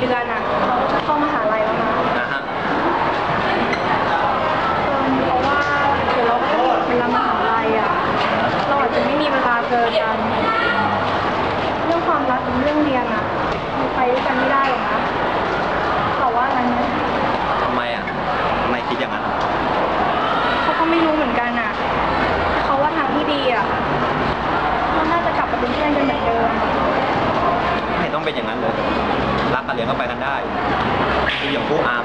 เดือนอะเขาจะเข้ามหาลัยแล้วนะเพราะว่าเดี๋ยวเราก็ต้องเวลามหาลัยอะเราอาจจะไม่มีเวลาเจอกันเรื่องความรักกับเรื่องเรียนอะไปด้วยกันไม่ได้หรอกนะเขาว่าอันเนี้ทำไมอะทำไมคิดอย่างนั้นเขาก็ไม่รู้เหมือนกันอะเขาว่าทางที่ดีอะมันน่าจะกลับมาเป็นเพื่อนกันเหมือนเดิม ไม่ต้องเป็นอย่างนั้นเลย รักกันเลี้ยงก็ไปกันได้ดูอย่างพวกอาร์ม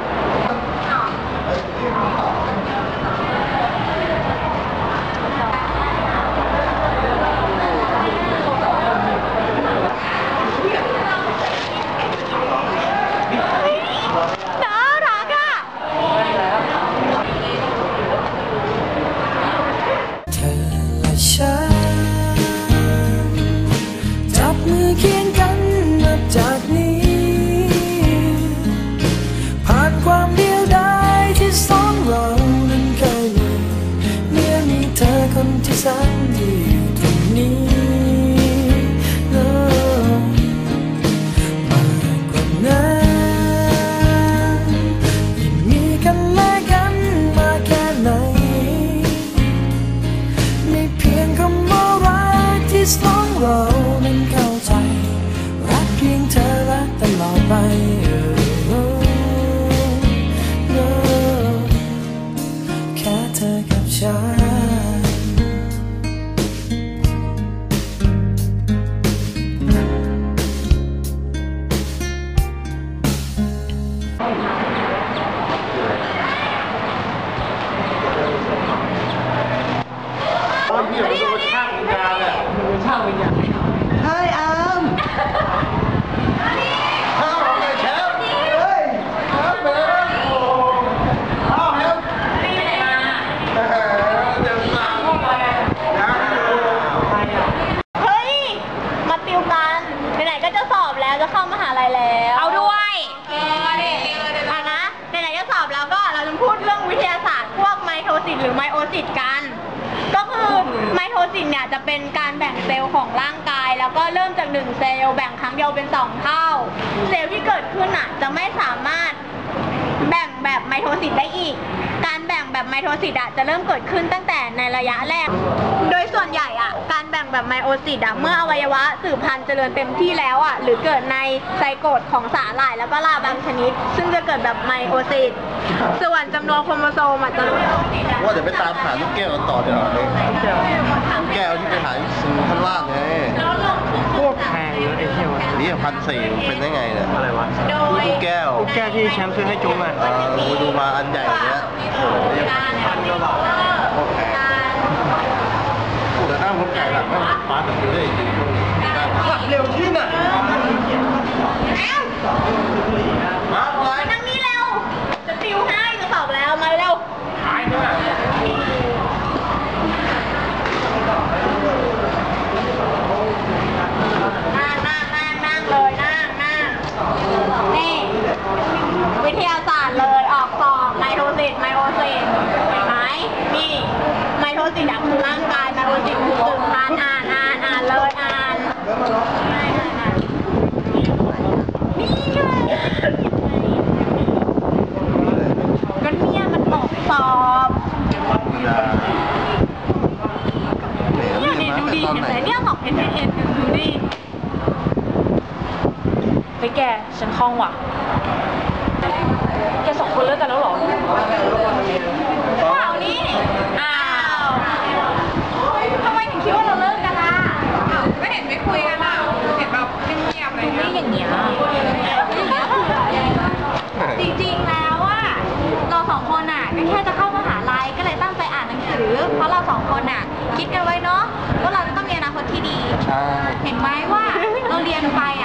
ลอดไปเออเออแค่เธอกับฉัน เฮ้ยอามข้าวของไอ้แชมป์เฮ้ยครับเบนโอ้ข้าวแฮมนี่ไหนมาเดี๋ยวมายังอยู่ เฮ้ย มาติวกัน ไหนๆก็จะสอบแล้วจะเข้ามหาลัยแล้ว เอาด้วย เออดิอะนะ ไหนๆจะสอบแล้วก็เราจะพูดเรื่องวิทยาศาสตร์พวกไมโทซิสหรือไมโอ ซิสกัน ก็คือไมโทซิสเนี่ยจะเป็นการแบ่งเซลล์ของร่างกาย แล้วก็เริ่มจากหนึ่งเซลล์แบ่งครั้งเดียวเป็นสองเท่า เซลล์ที่เกิดขึ้นอะจะไม่สามารถแบ่งแบบไมโทซิสได้อีก การแบ่งแบบไมโทซิสอะจะเริ่มเกิดขึ้นตั้งแต่ในระยะแรก โดยส่วนใหญ่อะการแบ่งแบบไมโอซิสอะเมื่ออวัยวะสืบพันธุ์เจริญเต็มที่แล้วอะหรือเกิดในไซโกตของสาหร่ายแล้วก็ลาบางชนิด ซึ่งจะเกิดแบบไมโอซิสส่วนจำนวนโครโมโซมอะจะว่าเดี๋ยวไปตามหาลูกแก้วกันต่อเดี๋ยวลูกแก้วที่ไปหาซื้อข้างล่างไงพวกแพงเยอะไอ้เที่ยวนี่พันสี่เป็นได้ไงเนี่ยอะไรวะโดยลูกแก้วแก้วที่แชมป์ซื้อให้จุ๊บอะเออกูดูมาอันใหญ่กว่านี้โอ้โหยังพันกว่าบาทโอเค แต่ถ้าผมแก่หลังก็ฟ้าแบบนี้ได้จริงขับเร็วที่ไหนมาอะไร มานั่งนี่เร็ว จะติวให้จะสอบแล้วมาเร็ว นั่งนั่งนั่งนั่งเลยนั่งนั่งนี่ วิทยาศาสตร์เลยออกสอบไมโทซิสไมโอซิสเห็นไหมนี่ไมโทซิสอะคือร่างกายไมโอซิสคือสืบพันธุ์อ่านอ่านอ่านเลยอ่านอ่านอ่านอ่านนี่ไงก็เนี่ยมันออกสอบเนี่ยนี่ดูดิเห็นไหมเนี่ยบอกเห็นเห็นเห็นดูดิไปแก ฉันคล่องว่ะ แกสองคนเลิกกันแล้วเหรอข่าวนี้อ้าวทำไมถึงคิดว่าเราเลิกกันล่ะก็เห็นไม่คุยกันอะ เห็นแบบเงียบๆอะไรไม่เงี้ยอย่างเงี้ย จริงๆแล้วอะเราสองคนอะก็แค่จะเข้ามหาลัยก็เลยตั้งใจอ่านหนังสือ เพราะเราสองคนอะคิดกันไว้เนาะว่าเราจะต้องมีอนาคตที่ดี ใช่ เห็นไหมว่าเราเรียนไปอะ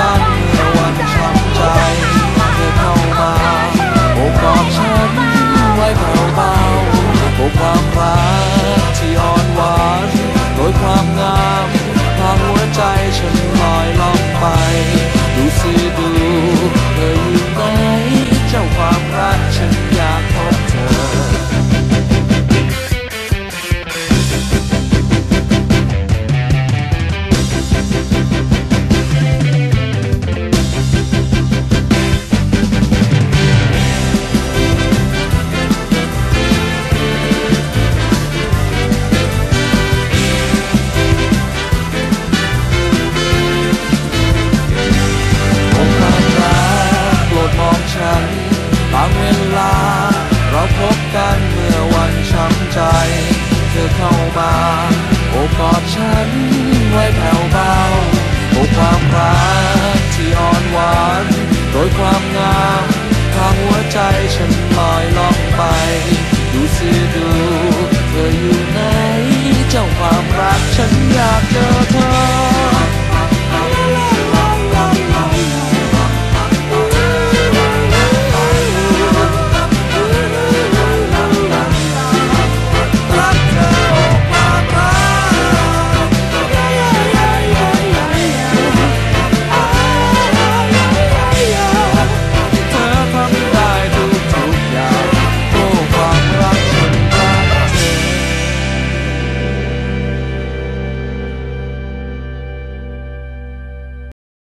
วันเมื่อวันช้ำใจเธอเข้ามาโอ้กอดฉันไว้เบาๆโอ้ความรักที่อ่อนหวานโดยความงามทาหัวใจฉันลอยล่อง กอดฉันไว้แผ่วเบาโอ้ความรัก